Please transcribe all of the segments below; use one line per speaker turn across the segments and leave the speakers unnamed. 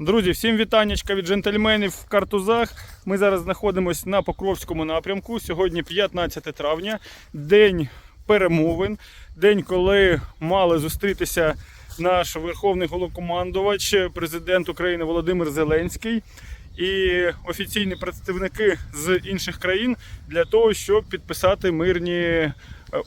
Друзі, всім вітаннячка від джентльменів в картузах. Ми зараз знаходимося на Покровському напрямку. Сьогодні 15 травня, день перемовин, день, коли мали зустрітися наш верховний головкомандувач, президент України Володимир Зеленський і офіційні представники з інших країн для того, щоб підписати мирні е,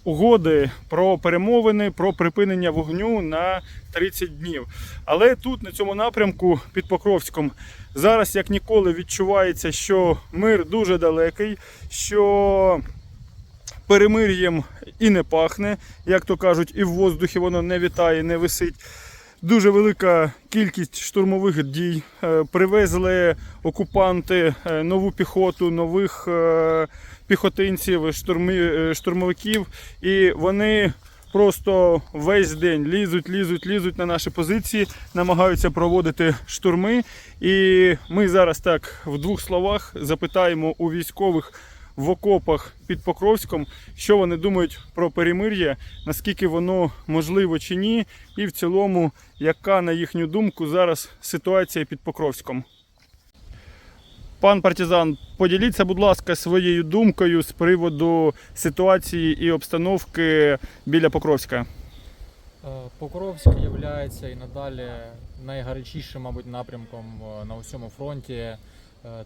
угоди про перемовини, про припинення вогню на 30 днів. Але тут, на цьому напрямку під Покровськом, зараз як ніколи відчувається, що мир дуже далекий, що перемир'ям і не пахне, як то кажуть, і в воздухі воно не вітає, не висить. Дуже велика кількість штурмових дій. Е, Привезли окупанти е, нову піхоту, нових е, піхотинців, штурми, штурмовиків, і вони просто весь день лізуть, лізуть, лізуть на наші позиції, намагаються проводити штурми. І ми зараз так в двох словах запитаємо у військових в окопах під Покровськом, що вони думають про перемир'я, наскільки воно можливо чи ні, і в цілому, яка, на їхню думку, зараз ситуація під Покровськом. Пан партизан, поділіться, будь ласка, своєю думкою з приводу ситуації і обстановки біля Покровська.
Е, Покровськ є і надалі найгарячішим, мабуть, напрямком е, на усьому фронті. Е,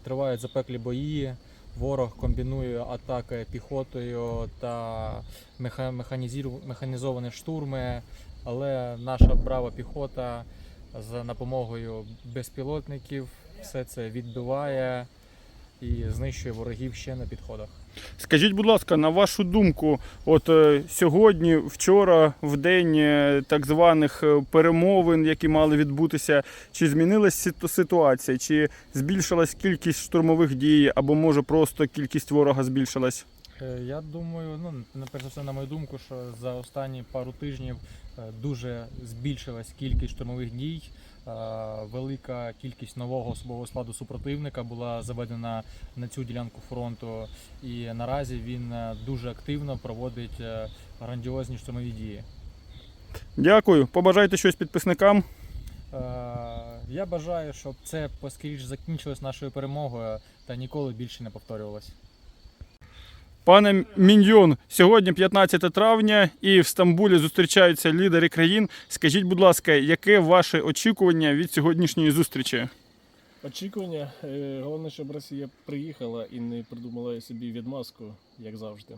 Тривають запеклі бої. Ворог комбінує атаки піхотою та меха- механізовані штурми, але наша брава піхота за допомогою безпілотників все це відбиває і знищує ворогів ще на підходах.
Скажіть, будь ласка, на вашу думку, от е, сьогодні, вчора, в день е, так званих е, перемовин, які мали відбутися, чи змінилася ситуація, чи збільшилась кількість штурмових дій, або може просто кількість ворога збільшилась?
Е, Я думаю, ну на перш за все, на мою думку, що за останні пару тижнів е, дуже збільшилась кількість штурмових дій. Е, Велика кількість нового особового складу супротивника була заведена на цю ділянку фронту, і наразі він дуже активно проводить грандіозні штурмові дії.
Дякую. Побажайте щось підписникам.
Я бажаю, щоб це поскоріш закінчилось нашою перемогою та ніколи більше не повторювалось.
Пане Міньйон, сьогодні 15 травня, і в Стамбулі зустрічаються лідери країн. Скажіть, будь ласка, яке ваше очікування від сьогоднішньої зустрічі?
Очікування. Е, Головне, щоб Росія приїхала і не придумала собі відмазку, як завжди.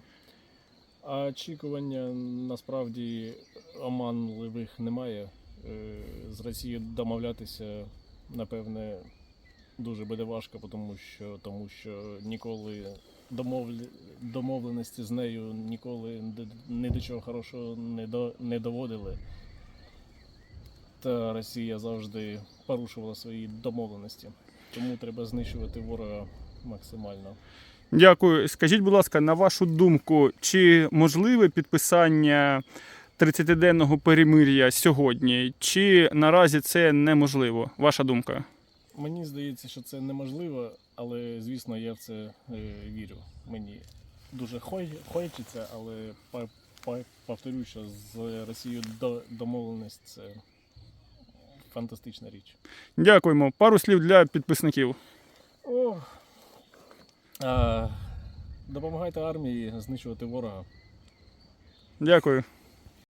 А очікування насправді оманливих немає. Е, З Росією домовлятися, напевне, дуже буде важко, тому що, тому що ніколи. Домовленості з нею ніколи ні до чого хорошого не, до... не доводили. Та Росія завжди порушувала свої домовленості. Тому треба знищувати ворога максимально.
Дякую. Скажіть, будь ласка, на вашу думку, чи можливе підписання 30-денного перемир'я сьогодні, чи наразі це неможливо? Ваша думка?
Мені здається, що це неможливо, але звісно я в це е, вірю. Мені дуже хочеться, але по- по- повторю, що з Росією до, домовленість це фантастична річ.
Дякуємо. Пару слів для підписників.
О, а, допомагайте армії знищувати ворога.
Дякую.